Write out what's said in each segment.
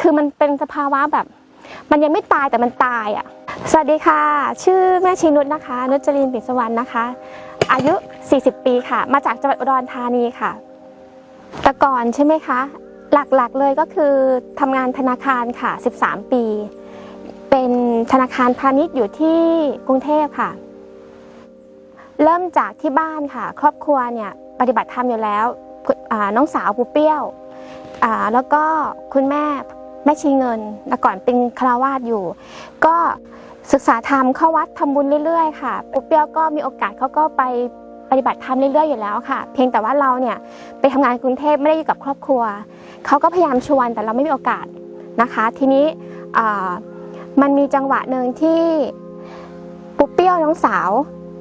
คือมันเป็นสภาวะแบบ มันยังไม่ตายแต่มันตายอะ สวัสดีค่ะ ชื่อแม่ชีนุชนะคะ นุชจรินปิ่นสวรรณนะคะ อายุ 40 ปีค่ะ มาจากจังหวัดอุดรธานีค่ะแต่ก่อนใช่ไหมคะ หลักๆเลยก็คือทำงานธนาคารค่ะ 13 ปี เป็นธนาคารพาณิชย์อยู่ที่กรุงเทพค่ะ เริ่มจากที่บ้านค่ะ ครอบครัวเนี่ยปฏิบัติธรรมอยู่แล้วน้องสาวปูเปี้ยวแล้วก็คุณแม่ แม่ชีเงินแต่ก่อนเป็นคารวาสอยู่ ก็ศึกษาธรรมเข้าวัดทำบุญเรื่อยๆค่ะปูเปี้ยวก็มีโอกาสเขาก็ไปปฏิบัติธรรมเรื่อยๆอยู่แล้วค่ะ เพียงแต่ว่าเราเนี่ยไปทำงานกรุงเทพไม่ได้อยู่กับครอบครัวเขาก็พยายามชวนแต่เราไม่มีโอกาสนะคะ ทีนี้มันมีจังหวะหนึ่งที่ปูเปี้ยวน้องสาว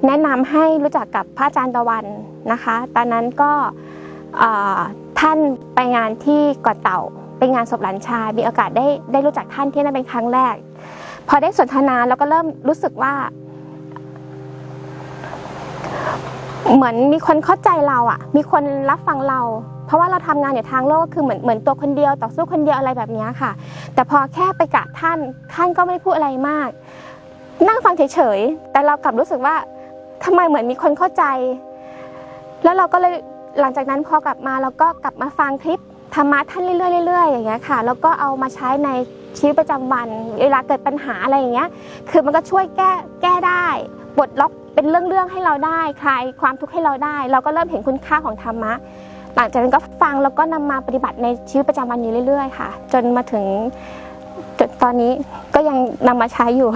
แนะนำให้รู้จักกับพระอาจารย์ตะวันนะคะ ตอนนั้นก็ ท่านไปงานที่เกาะเต่าเป็นงานศพหลานชาย มีโอกาสได้ได้รู้จักท่านที่นั่นเป็นครั้งแรก พอได้สนทนาแล้วก็เริ่มรู้สึกว่า เหมือนมีคนเข้าใจเราอะมีคนรับฟังเรา เพราะว่าเราทำงานอยู่ทางโลกคือเหมือนเหมือนตัวคนเดียวต่อสู้คนเดียวอะไรแบบนี้ค่ะ แต่พอแค่ไปกราบท่านท่านก็ไม่พูดอะไรมาก นั่งฟังเฉยๆแต่เรากลับรู้สึกว่าทำไมเหมือนมีคนเข้าใจ แล้วเราก็เลย หลังจากนั้นพอกลับมาเราก็กลับมาฟังคลิปธรรมะท่านเรื่อยๆเรื่อยๆอย่างเงี้ยค่ะแล้วก็เอามาใช้ในชีวิตประจำวัน เวลาเกิดปัญหาอะไรอย่างเงี้ย คือมันก็ช่วยแก้แก้ได้ปลดล็อกเป็นเรื่องๆให้เราได้คลายความทุกข์ให้เราได้ เราก็เริ่มเห็นคุณค่าของธรรมะ หลังจากนั้นก็ฟังแล้วก็นำมาปฏิบัติในชีวิตประจำวันอยู่เรื่อย ๆ ค่ะ จนมาถึงจนตอนนี้ก็ยังนำมาใช้อยู่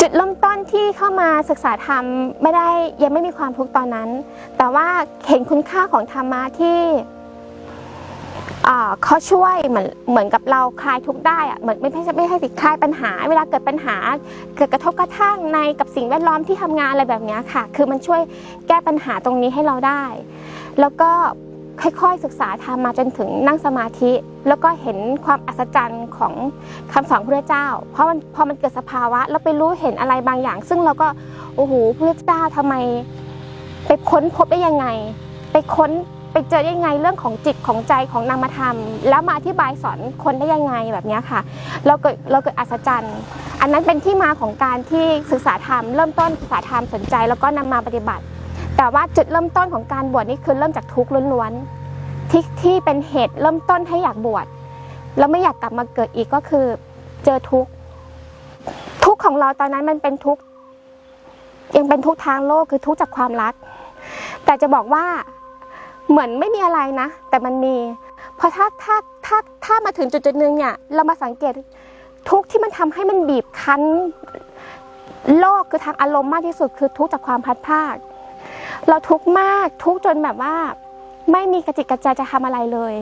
จุดเริ่มต้นที่เข้ามาศึกษาธรรมไม่ได้ยังไม่มีความทุกข์ตอนนั้น แต่ว่าเห็นคุณค่าของธรรมะที่เขาช่วยเหมือนเหมือนกับเราคลายทุกข์ได้อะเหมือนไม่ใช่ไม่ใช่สิคลายปัญหา เวลาเกิดปัญหา เกิดกระทบกระทั่งในกับสิ่งแวดล้อมที่ทำงานอะไรแบบนี้ค่ะ คือมันช่วยแก้ปัญหาตรงนี้ให้เราได้ แล้วก็ ค่อยๆศึกษาธรรมมาจนถึงนั่งสมาธิ แล้วก็เห็นความอัศจรรย์ของคำสอนพระเจ้า เพราะมันพอมันเกิดสภาวะ แล้วไปรู้เห็นอะไรบางอย่าง ซึ่งเราก็โอ้โหพระเจ้าทำไม ไปค้นพบได้ยังไง ไปค้นไปเจอได้ยังไงเรื่องของจิตของใจของนามธรรม แล้วมาอธิบายสอนคนได้ยังไงแบบนี้ค่ะ เราเกิดเราเกิดอัศจรรย์ อันนั้นเป็นที่มาของการที่ศึกษาธรรมเริ่มต้นศึกษาธรรมสนใจ แล้วก็นำมาปฏิบัติ แต่ว่าจุดเริ่มต้นของการบวชนี่คือเริ่มจากทุกข์ล้วนๆที่ที่เป็นเหตุเริ่มต้นให้อยากบวชแล้วไม่อยากกลับมาเกิดอีกก็คือ เจอทุกข์ทุกข์ของเราตอนนั้นมันเป็นทุกข์ยังเป็นทุกข์ทางโลกคือทุกข์จากความรัก แต่จะบอกว่าเหมือนไม่มีอะไรนะ แต่มันมี เพราะถ้าถ้าถ้าถ้ามาถึงจุดจุดหนึ่งเนี่ย เรามาสังเกตทุกข์ที่มันทำให้มันบีบคั้น โลกคือทางอารมณ์มากที่สุดคือทุกข์จากความพัดพราก เราทุกข์มากทุกข์จนแบบว่า ไม่มีกระจิตกระใจจะทำอะไรเลย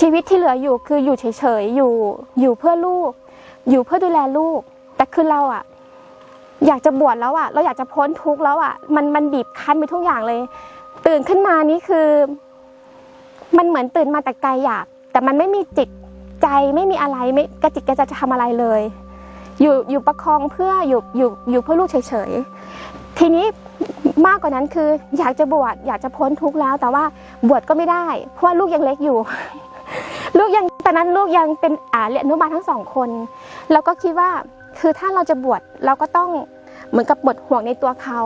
ชีวิตที่เหลืออยู่คืออยู่เฉยๆอยู่อยู่เพื่อลูก อยู่เพื่อดูแลลูก แต่คือเราอะอยากจะบวชแล้วอะเราอยากจะพ้นทุกข์แล้วอะมันมันบีบคั้นไปทุกอย่างเลย ตื่นขึ้นมานี่คือ มันเหมือนตื่นมาแต่ไกลอยากแต่มันไม่มีจิตใจไม่มีอะไรไม่กระจิตกระใจจะทำอะไรเลย อยู่อยู่ประคองเพื่ออยู่อยู่อยู่เพื่อลูกเฉยๆ ทีนี้มากกว่านั้นคือ อยากจะบวชอยากจะพ้นทุกข์แล้ว แต่ว่าบวชก็ไม่ได้ เพราะว่าลูกยังเล็กอยู่ ลูกยังตอนนั้นลูกยังเป็นอ่าเรียนอนุบาลทั้งสองคนแล้วก็คิดว่าคือถ้าเราจะบวชเราก็ต้องเหมือนกับบทห่วงในตัวเขา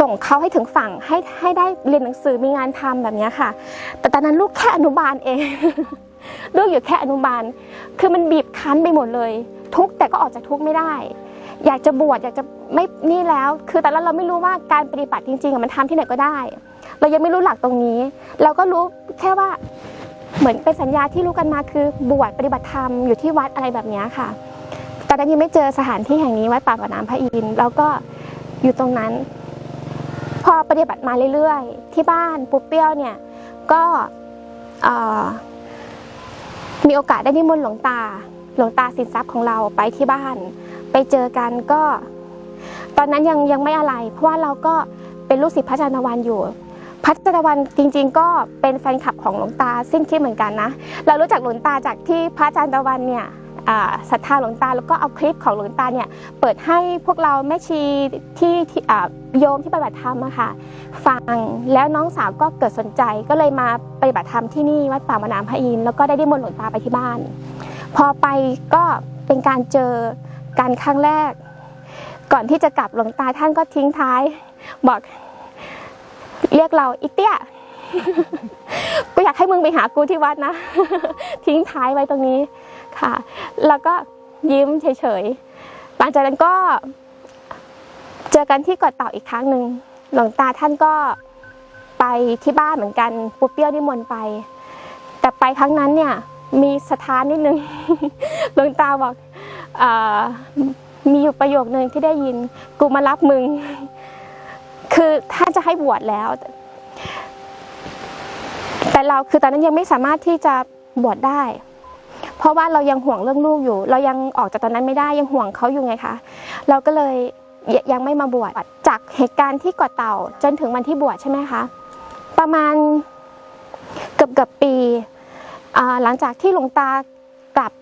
ส่งเขาให้ถึงฝั่งให้ให้ได้เรียนหนังสือมีงานทำแบบนี้ค่ะ แต่ตอนนั้นลูกแค่อนุบาลเอง ลูกอยู่แค่อนุบาล คือมันบีบคั้นไปหมดเลย ทุกแต่ก็ออกจากทุกข์ไม่ได้ อยากจะบวชอยากจะไม่นี่แล้ว คือแต่ละเราไม่รู้ว่าการปฏิบัติจริงๆมันทำที่ไหนก็ได้ เรายังไม่รู้หลักตรงนี้ เราก็รู้แค่ว่าเหมือนเป็นสัญญาที่รู้กันมาคือบวชปฏิบัติธรรมอยู่ที่วัดอะไรแบบนี้ค่ะตอนนั้นยังไม่เจอสถานที่แห่งนี้วัดป่าบ่อน้ำพระอินทร์แล้วก็อยู่ตรงนั้น พอปฏิบัติมาเรื่อยๆ ที่บ้านปุ๊บเปี้ยวเนี่ยก็มีโอกาสได้นิมนต์หลวงตา หลวงตาสินทรัพย์ของเราไปที่บ้าน ไปเจอกันก็ ตอนนั้นยังยังไม่อะไร เพราะว่าเราก็เป็นลูกศิษย์พระจารย์วันอยู่ พระจารย์วันจริง ๆ ก็เป็นแฟนคลับของหลวงตาสิ้นคิดเหมือนกันนะ เรารู้จักหลวงตาจากที่พระจารย์วันเนี่ยศรัทธาหลวงตาแล้วก็เอาคลิปของหลวงตาเนี่ยเปิดให้พวกเราแม่ชีที่ที่โยมที่ปฏิบัติธรรมอะค่ะ ฟังแล้วน้องสาวก็เกิดสนใจก็เลยมาปฏิบัติธรรมที่นี่วัดป่ามะนามพระอินทร์แล้วก็ได้นิมนต์หลวงตาไปที่บ้านพพอไปก็เป็นการเจอ การครั้งแรก ก่อนที่จะกลับหลวงตาท่านก็ทิ้งท้าย บอก เรียกเราอีเตี้ยกูอยากให้มึงไปหากูที่วัดนะ ทิ้งท้ายไว้ตรงนี้ค่ะ แล้วก็ยิ้มเฉยๆหลังจากนั้นก็ เจอกันที่กาะเต่าอีกครั้งหนึ่งหลวงตาท่านก็ไปที่บ้านเหมือนกันปูเปี้ยวนิมนต์ไป แต่ไปครั้งนั้นเนี่ย มีสถานนิดนึงหลวงตาบอก มีอยู่ประโยคนึงที่ได้ยินกูมารับมึง คือท่านจะให้บวชแล้ว แต่เราคือตอนนั้นยังไม่สามารถที่จะบวชได้ เพราะว่าเรายังห่วงเรื่องลูกอยู่ เรายังออกจากตอนนั้นไม่ได้ยังห่วงเขาอยู่ไงคะเราก็เลยยังไม่มาบวชจากเหตุการณ์ที่เกาะเต่า จนถึงวันที่บวชใช่ไหมคะประมาณเกือบเกือบปีหลังจากที่หลวงตากลับ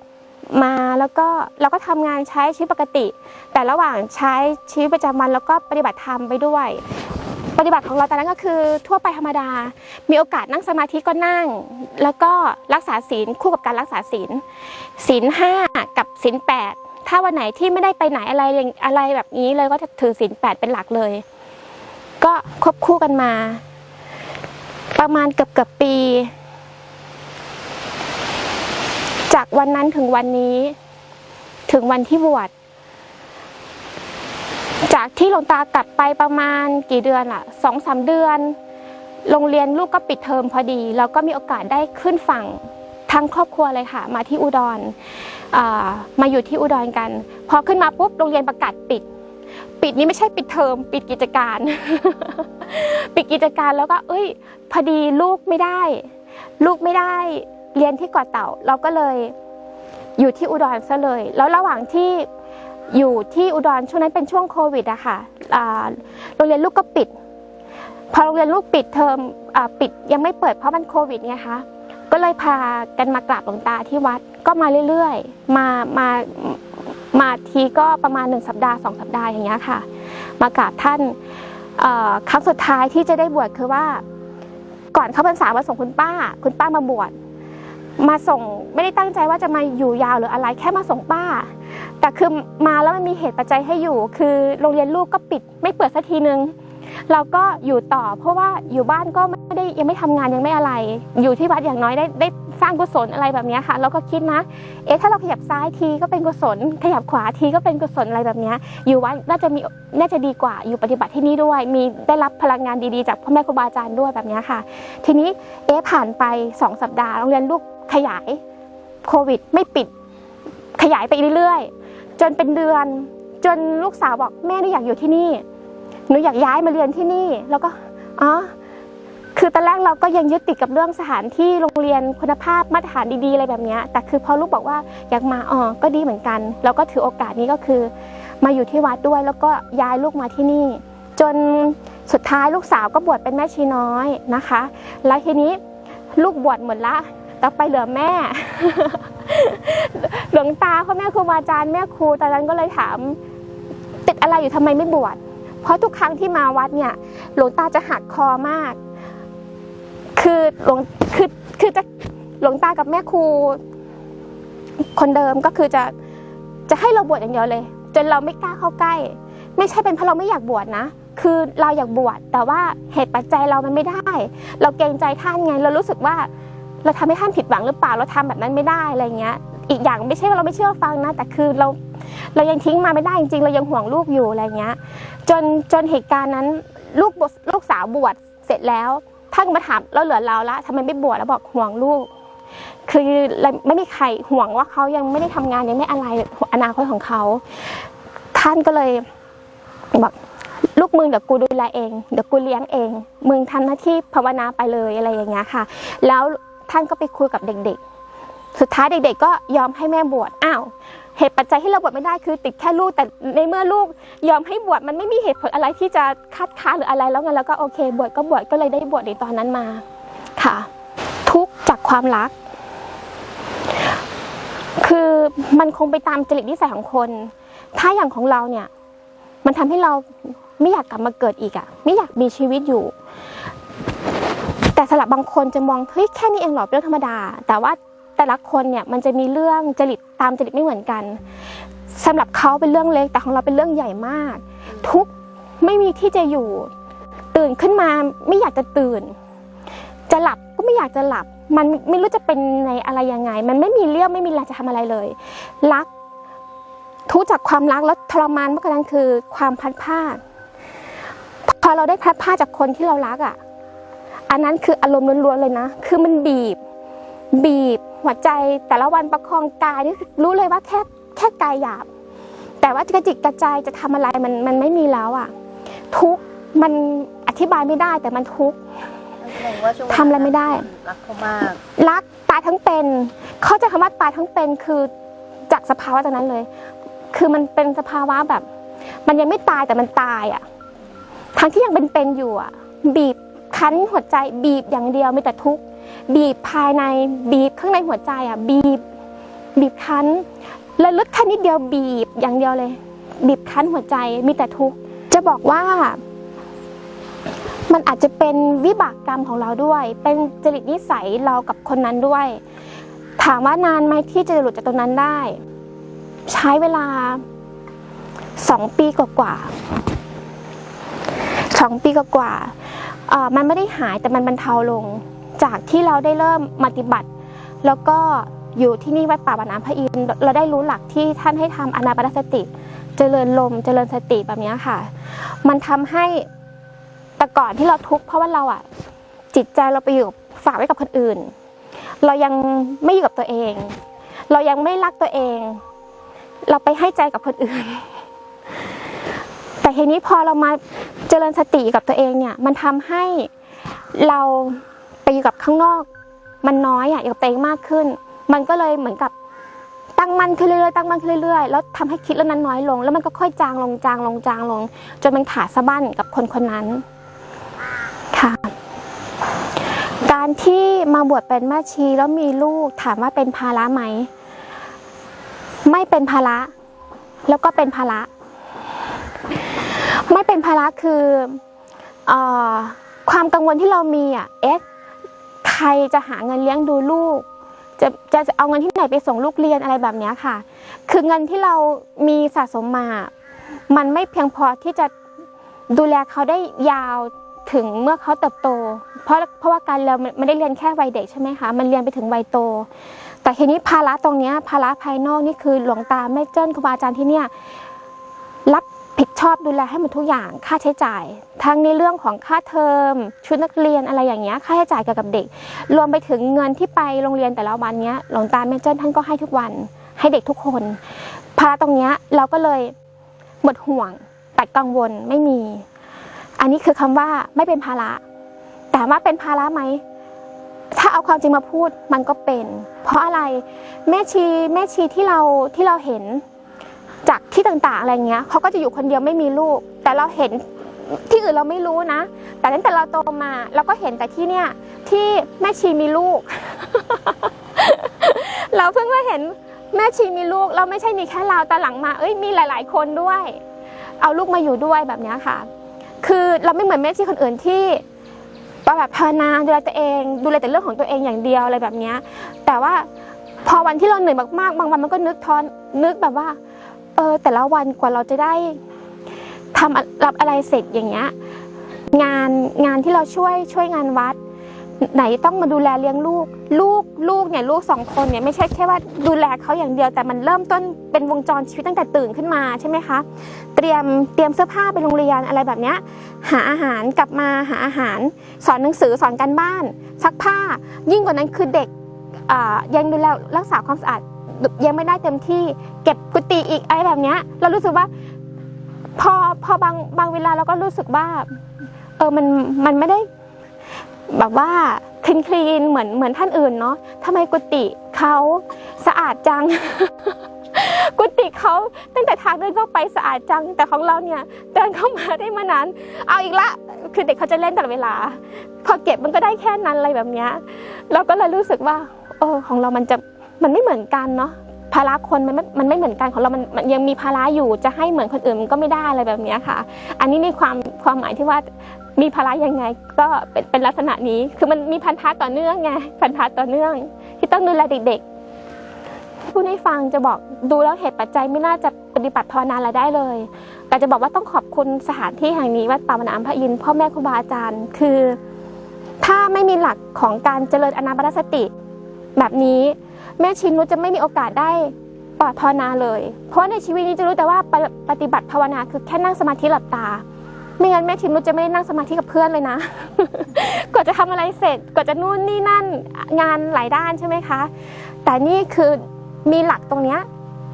มาแล้วก็เราก็ทำงานใช้ชีวิตปกติ แต่ระหว่างใช้ชีวิตประจำวันแล้วก็ปฏิบัติธรรมไปด้วย ปฏิบัติของเราตอนนั้นก็คือทั่วไปธรรมดา มีโอกาสนั่งสมาธิก็นั่ง แล้วก็รักษาศีลคู่กับการรักษาศีลศีลห้ากับศีลแปดถ้าวันไหนที่ไม่ได้ไปไหนอะไรอะไรแบบนี้เลยก็จะถือศีลแปดเป็นหลักเลย ก็ควบคู่กันมา ประมาณเกือบเกือบปี จากวันนั้นถึงวันนี้ ถึงวันที่บวชจากที่หลวงตากลับไปประมาณกี่เดือนอะสองสามเดือน โรงเรียนลูกก็ปิดเทอมพอดี แล้วก็มีโอกาสได้ขึ้นฝั่งทั้งครอบครัวเลยค่ะ มาที่อุดรมาอยู่ที่อุดรกัน พอขึ้นมาปุ๊บโรงเรียนประกาศปิด ปิดนี้ไม่ใช่ปิดเทอมปิดกิจการ ปิดกิจการแล้วก็ เอ้ย พอดีลูกไม่ได้ ลูกไม่ได้ เรียนที่เกาะเต่า เราก็เลยอยู่ที่อุดรซะเลย แล้วระหว่างที่อยู่ที่อุดรช่วงนั้นเป็นช่วงโควิดอะค่ะอ่าโรงเรียนลูกก็ปิด พอโรงเรียนลูกปิดเทอมอปิดยังไม่เปิดเพราะมันโควิดไงคะก็เลยพากันมากราบหลวงตาที่วัดก็มาเรื่อยๆ มามามาทีก็ประมาณหนึ่งสัปดาห์สองสัปดาห์อย่างเงี้ยค่ะ มากราบท่านครั้งสุดท้ายที่จะได้บวชคือว่า ก่อนเข้าพรรษามาส่งคุณป้า คุณป้ามาบวช มาส่งไม่ได้ตั้งใจว่าจะมาอยู่ยาวหรืออะไร แค่มาส่งป้า แต่คือมาแล้วมันมีเหตุปัจจัยให้อยู่ คือโรงเรียนลูกก็ปิด ไม่เปิดสักทีนึงเราก็อยู่ต่อ เพราะว่าอยู่บ้านก็ไม่ได้ยังไม่ทำงานยังไม่อะไร อยู่ที่วัดอย่างน้อยได้ได้สร้างกุศลอะไรแบบนี้ค่ะเราก็คิดนะ เอ๊ะถ้าเราขยับซ้ายทีก็เป็นกุศล ขยับขวาทีก็เป็นกุศลอะไรแบบนี้อยู่วัดน่าจะมีน่าจะดีกว่าอยู่ปฏิบัติที่นี่ด้วย มีได้รับพลังงานดีๆ จากพ่อแม่ครูบาอาจารย์ด้วยแบบนี้ค่ะ ทีนี้เอ๊ะผ่านไปสองสัปดาห์โรงเรียนลูก ขยายโควิดไม่ปิด ขยายไปเรื่อยๆ จนเป็นเดือน จนลูกสาวบอกแม่หนูอยากอยู่ที่นี่หนูอยากย้ายมาเรียนที่นี่ แล้วก็อ๋อคือตอนแรกเราก็ยังยึดติดกับเรื่องสถานที่โรงเรียนคุณภาพมาตรฐานดีๆอะไรแบบนี้แต่คือพอลูกบอกว่าอยากมาอ๋อก็ดีเหมือนกัน แล้วก็ถือโอกาสนี้ก็คือ มาอยู่ที่วัดด้วยแล้วก็ย้ายลูกมาที่นี่ จนสุดท้ายลูกสาวก็บวชเป็นแม่ชีน้อยนะคะ แล้วทีนี้ลูกบวชหมดละ ต่อไปเหลือแม่ หลวงตาพ่อแม่ครูบาอาจารย์แม่ครูตอนนั้นก็เลยถาม ติดอะไรอยู่ทำไมไม่บวชเพราะทุกครั้งที่มาวัดเนี่ย หลวงตาจะหักคอมาก คือหลวงคือคือจะหลวงตากับแม่ครู คนเดิมก็คือจะจะให้เราบวชอย่างเดียวเลย จนเราไม่กล้าเข้าใกล้ ไม่ใช่เป็นเพราะเราไม่อยากบวชนะคือเราอยากบวชแต่ว่าเหตุปัจจัยเรามันไม่ได้ เราเกรงใจท่านไง เรารู้สึกว่า เราทำให้ท่านผิดหวังหรือเปล่าเราทำแบบนั้นไม่ได้อะไรเงี้ย อีกอย่างไม่ใช่ว่าเราไม่เชื่อฟังนะ แต่คือเราเรายังทิ้งมาไม่ได้จริงๆ เรายังห่วงลูกอยู่อะไรเงี้ย จนจนเหตุการณ์นั้นลูกบลูกสาวบวชเสร็จแล้วท่านมาถามเราเหลือเราละทำไมไม่บวชแล้วบอกห่วงลูก คือไม่มีใครห่วงว่าเขายังไม่ได้ทำงานยังไม่อะไรอนาคตของเขาท่านก็เลยบอกลูกมึงเดี๋ยวกูดูแลเองเดี๋ยวกูเลี้ยงเอง มึงทำหน้าที่ภาวนาไปเลยอะไรอย่างเงี้ยค่ะ แล้ว ท่านก็ไปคุยกับเด็กๆ สุดท้ายเด็กๆ ก็ยอมให้แม่บวชอ้าวเหตุปัจจัยที่เราบวชไม่ได้คือติดแค่ลูกแต่ในเมื่อลูกยอมให้บวชมันไม่มีเหตุผลอะไรที่จะคัดค้านหรืออะไรแล้วไงแล้วก็โอเค บวชก็บวชก็เลยได้บวชในตอนนั้นมาค่ะ ทุกจากความรัก คือมันคงไปตามจริตนิสัยของคน ถ้าอย่างของเราเนี่ย มันทำให้เราไม่อยากกลับมาเกิดอีกอะ ไม่อยากมีชีวิตอยู่ แต่สำหรับบางคนจะมองเฮ้ยแค่นี้เองหรอเรื่องธรรมดา แต่ว่าแต่ละคนเนี่ยมันจะมีเรื่องจริตตามจริตไม่เหมือนกันสำหรับเขาเป็นเรื่องเล็กแต่ของเราเป็นเรื่องใหญ่มาก ทุกไม่มีที่จะอยู่ ตื่นขึ้นมาไม่อยากจะตื่น จะหลับก็ไม่อยากจะหลับ มันไม่รู้จะเป็นในอะไรยังไง มันไม่มีเรี่ยวไม่มีแรงจะทำอะไรเลย รัก ทุกจากความรักแล้วทรมานมากกว่านั้นคือความพัดพรากพอเราได้พัดพรากจากคนที่เรารักอะ อันนั้นคืออารมณ์ล้วนๆเลยนะ คือมันบีบ บีบหัวใจแต่ละวันประคองกายนี่คือรู้เลยว่าแค่แค่กายหยาบ แต่ว่ากระจิกกระจายจะทำอะไรมันมันไม่มีแล้วอะ ทุกข์มันอธิบายไม่ได้แต่มันทุกข์แสดงว่าช่วงเวลาทำอะไรไม่ได้ รักเขามาก รักตายทั้งเป็น เขาใจะคำว่าตายทั้งเป็นคือจากสภาวะตรงนั้นเลย คือมันเป็นสภาวะแบบ มันยังไม่ตายแต่มันตายอะ่ะทั้งที่ยังเป็นเป็นๆอยู่อะ่ะ บีบ คั้นหัวใจบีบอย่างเดียวมีแต่ทุกข์บีบภายในบีบข้างในหัวใจอะบีบ บีบคั้นแล้วลึกแค่นิดเดียวบีบอย่างเดียวเลย บีบคั้นหัวใจมีแต่ทุกข์จะบอกว่ามันอาจจะเป็นวิบากกรรมของเราด้วย เป็นจริตนิสัยเรากับคนนั้นด้วย ถามว่านานไหมที่จะหลุดจากตรงนั้นได้ ใช้เวลาสองปีกว่าๆสองปีกว่าๆเอ่อ มันไม่ได้หายแต่มันบรรเทาลง จากที่เราได้เริ่มปฏิบัติ แล้วก็อยู่ที่นี่วัดป่าบานน้ำพระอินทร์เราได้รู้หลักที่ท่านให้ทำอนาปานสติ เจริญลมเจริญสติแบบนี้ค่ะ มันทำให้แต่ก่อนที่เราทุกข์เพราะว่าเราอะจิตใจเราไปอยู่ฝากไว้กับคนอื่น เรายังไม่อยู่กับตัวเอง เรายังไม่รักตัวเอง เราไปให้ใจกับคนอื่น แต่ทีนี้พอเรามา เจริญสติกับตัวเองเนี่ยมันทำให้เราไปอยู่กับข้างนอก มันน้อยอะอยู่กับตัวเองมากขึ้น มันก็เลยเหมือนกับตั้งมันขึ้นเรื่อยๆตั้งมันขึ้นเรื่อยๆแล้วทำให้คิดเรื่องนั้นน้อยลง แล้วมันก็ค่อยจางลงจางลงจางลง จนมันขาดสะบั้นกับคนคนนั้นค่ะการที่มาบวชเป็นแม่ชีแล้วมีลูกถามว่าเป็นภาระไหม ไม่เป็นภาระ แล้วก็เป็นภาระ ไม่เป็นภาระคืออความกังวลที่เรามีอะเอ๊ะใครจะหาเงินเลี้ยงดูลูก จะจะจะเอาเงินที่ไหนไปส่งลูกเรียนอะไรแบบเนี้ยค่ะ คือเงินที่เรามีสะสมมา มันไม่เพียงพอที่จะดูแลเขาได้ยาวถึงเมื่อเขาเติบโต เพราะเพราะว่าการเรียนมันไม่ได้เรียนแค่วัยเด็กใช่ไหมคะ มันเรียนไปถึงวัยโต แต่ทีนี้ภาระตรงเนี้ยภาระภายนอกนี่คือหลวงตาแม่เจิ้นครูบาอาจารย์ที่เนี่ยรับ ผิดชอบดูแลให้หมดทุกอย่างค่าใช้จ่าย ทั้งในเรื่องของค่าเทอม ชุดนักเรียนอะไรอย่างเงี้ยค่าใช้จ่ายเกี่ยวกับเด็ก รวมไปถึงเงินที่ไปโรงเรียนแต่ละวันเนี้ยหลวงตาแม่เจิ้นท่านก็ให้ทุกวันให้เด็กทุกคนภาระตรงเนี้ยเราก็เลยหมดห่วงตัดกังวลไม่มี อันนี้คือคำว่าไม่เป็นภาระแต่ว่าเป็นภาระไหมถ้าเอาความจริงมาพูดมันก็เป็น เพราะอะไรแม่ชีแม่ชีที่เราที่เราเห็น จากที่ต่างๆอะไรเงี้ยเขาก็จะอยู่คนเดียวไม่มีลูก แต่เราเห็นที่อื่นเราไม่รู้นะ แต่ตั้งแต่เราโตมาเราก็เห็นแต่ที่เนี่ยที่แม่ชีมีลูก เราเพิ่งมาเห็นแม่ชีมีลูก เราไม่ใช่มีแค่เราแต่หลังมา เอ้ยมีหลาย ๆ คนด้วย เอาลูกมาอยู่ด้วยแบบเนี้ยค่ะ คือเราไม่เหมือนแม่ชีคนอื่นที่แบบภาวนาดูแลตัวเอง ดูแลแต่เรื่องของตัวเองอย่างเดียวอะไรแบบเนี้ยแต่ว่าพอวันที่เราเหนื่อยมากๆบางวันมันก็นึกทอนนึกแบบว่า เออแต่ละวันกว่าเราจะได้ทำรับอะไรเสร็จอย่างเงี้ยงานงานที่เราช่วยช่วยงานวัด ไหนต้องมาดูแลเลี้ยงลูก ลูกลูกเนี่ยลูกสองคนเนี่ยไม่ใช่แค่ว่าดูแลเขาอย่างเดียว แต่มันเริ่มต้นเป็นวงจรชีวิตตั้งแต่ตื่นขึ้นมาใช่ไหมคะเตรียมเตรียมเสื้อผ้าไปโรงเรียนอะไรแบบเนี้ยหาอาหารกลับมาหาอาหาร สอนหนังสือสอนการบ้าน ซักผ้า ยิ่งกว่านั้นคือเด็กอ่ายังดูแลรักษาความสะอาด ยังไม่ได้เต็มที่เก็บกุฏิอีกอะไรแบบเนี้ย เรารู้สึกว่า พอพอบางบางเวลาเราก็รู้สึกว่า เออมันมันไม่ได้ แบบว่าคลีนคลีนเหมือนเหมือนท่านอื่นเนาะทำไมกุฏิเขาสะอาดจัง กุฏิเขาตั้งแต่ทางเดินเข้าไปสะอาดจัง แต่ของเราเนี่ยเดินเข้ามาได้มานานเอาอีกละ คือเด็กเขาจะเล่นตลอดเวลา พอเก็บมันก็ได้แค่นั้นอะไรแบบเนี้ยเราก็เลยรู้สึกว่า เออของเรามันจะ มันไม่เหมือนกันเนาะภาระคนมันไม่มันไม่เหมือนกันของเรามันมันยังมีภาระอยู่จะให้เหมือนคนอื่นมันก็ไม่ได้อะไรแบบนี้ค่ะ อันนี้ในความความหมายที่ว่ามีภาระยังไงก็เป็นเป็นลักษณะนี้ คือมันมีพันธะต่อเนื่องไงพันธะต่อเนื่อง ที่ต้องดูแลเด็กๆพูดให้ฟังจะบอกดูแล้วเหตุปัจจัยไม่น่าจะปฏิบัติภาวนาอะไรได้เลยแต่จะบอกว่าต้องขอบคุณสถานที่แห่งนี้วัดป่าวนามพระอินทร์พ่อแม่ครูบาอาจารย์ คือ ถ้าไม่มีหลักของการเจริญอนาปานสติ แบบนี้ แม่ชินนุชจะไม่มีโอกาสได้ปภาวนาเลย เพราะว่าในชีวิตนี้จะรู้แต่ว่าปฏิปฏิบัติภาวนาคือแค่นั่งสมาธิหลับตา ไม่งั้นแม่ชินนุชจะไม่ได้นั่งสมาธิกับเพื่อนเลยนะ กว่าจะทำอะไรเสร็จกว่าจะนู่นนี่นั่นงานหลายด้านใช่ไหมคะ แต่นี่คือมีหลักตรงเนี้ย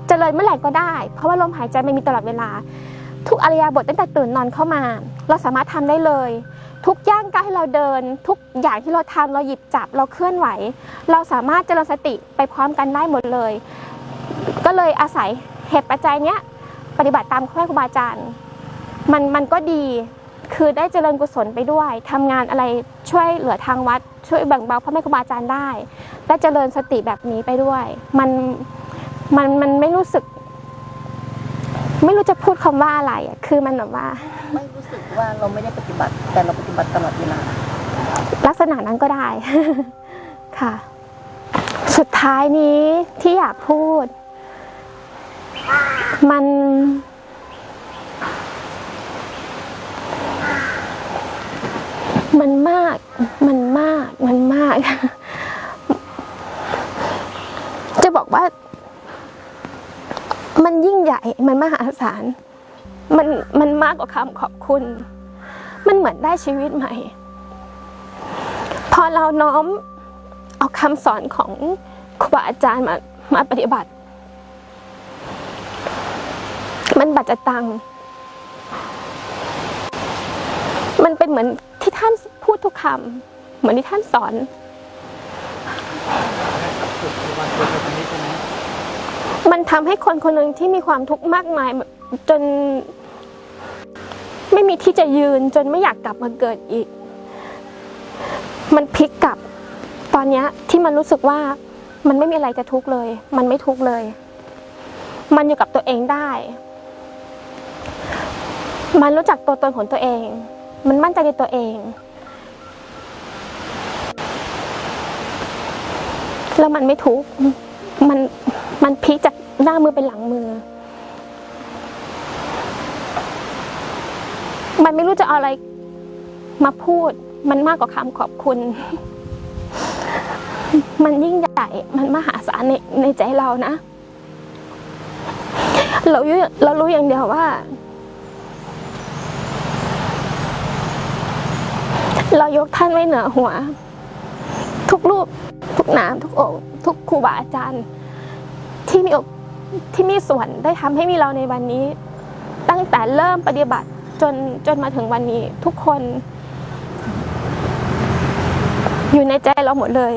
เจริญเมื่อไหร่ก็ได้ เพราะว่าลมหายใจมันมีตลอดเวลา ทุกอริยาบทตั้งแต่ตื่นนอนเข้ามา เราสามารถทำได้เลย ทุกย่างก้าวที่เราเดิน ทุกอย่างที่เราทำเราหยิบจับเราเคลื่อนไหว เราสามารถเจริญสติไปพร้อมกันได้หมดเลย ก็เลยอาศัยเหตุปัจจัยเนี้ยปฏิบัติตามข้อครูบาอาจารย์มันมันก็ดีคือได้เจริญกุศลไปด้วยทำงานอะไรช่วยเหลือทางวัด ช่วยแบ่งเบาพ่อแม่ครูบาอาจารย์ได้ได้เจริญสติแบบนี้ไปด้วย มันมันมันไม่รู้สึก ไม่รู้จะพูดคำว่าอะไรอะคือมันแบบว่า ไม่รู้สึกว่าเราไม่ได้ปฏิบัติ แต่เราปฏิบัติตลอดเวลาลักษณะนั้นก็ได้ค่ะ สุดท้ายนี้ที่อยากพูด มัน มันมาก มันมาก มันมาก จะบอกว่า มันยิ่งใหญ่มันมหาศาลมันมันมากกว่าคำขอบคุณ มันเหมือนได้ชีวิตใหม่ พอเราน้อมเอาคำสอนของครูบาอาจารย์มามาปฏิบัติ มันบัจจตัง มันเป็นเหมือนที่ท่านพูดทุกคำเหมือนที่ท่านสอน มันทำให้คนคนหนึ่งที่มีความทุกข์มากมายจน ไม่มีที่จะยืน จนไม่อยากกลับมาเกิดอีก มันพลิกกลับ ตอนนี้ที่มันรู้สึกว่ามันไม่มีอะไรจะทุกข์เลย มันไม่ทุกข์เลย มันอยู่กับตัวเองได้ มันรู้จักตัวตนของตัวเอง มันมั่นใจในตัวเอง แล้วมันไม่ทุกข์มันมันพลิกจาก หน้ามือเป็นหลังมือ มันไม่รู้จะเอาอะไรมาพูด มันมากกว่าคำขอบคุณ มันยิ่งใหญ่ มันมหาศาลในในใจเรานะ เรารู้เรารู้อย่างเดียวว่า เรายกท่านไว้เหนือหัว ทุกรูป ทุกนาม ทุกองค์ ทุกครูบาอาจารย์ที่มีอก ที่มีส่วนได้ทำให้มีเราในวันนี้ ตั้งแต่เริ่มปฏิบัติจนจนมาถึงวันนี้ทุกคน อยู่ในใจเราหมดเลย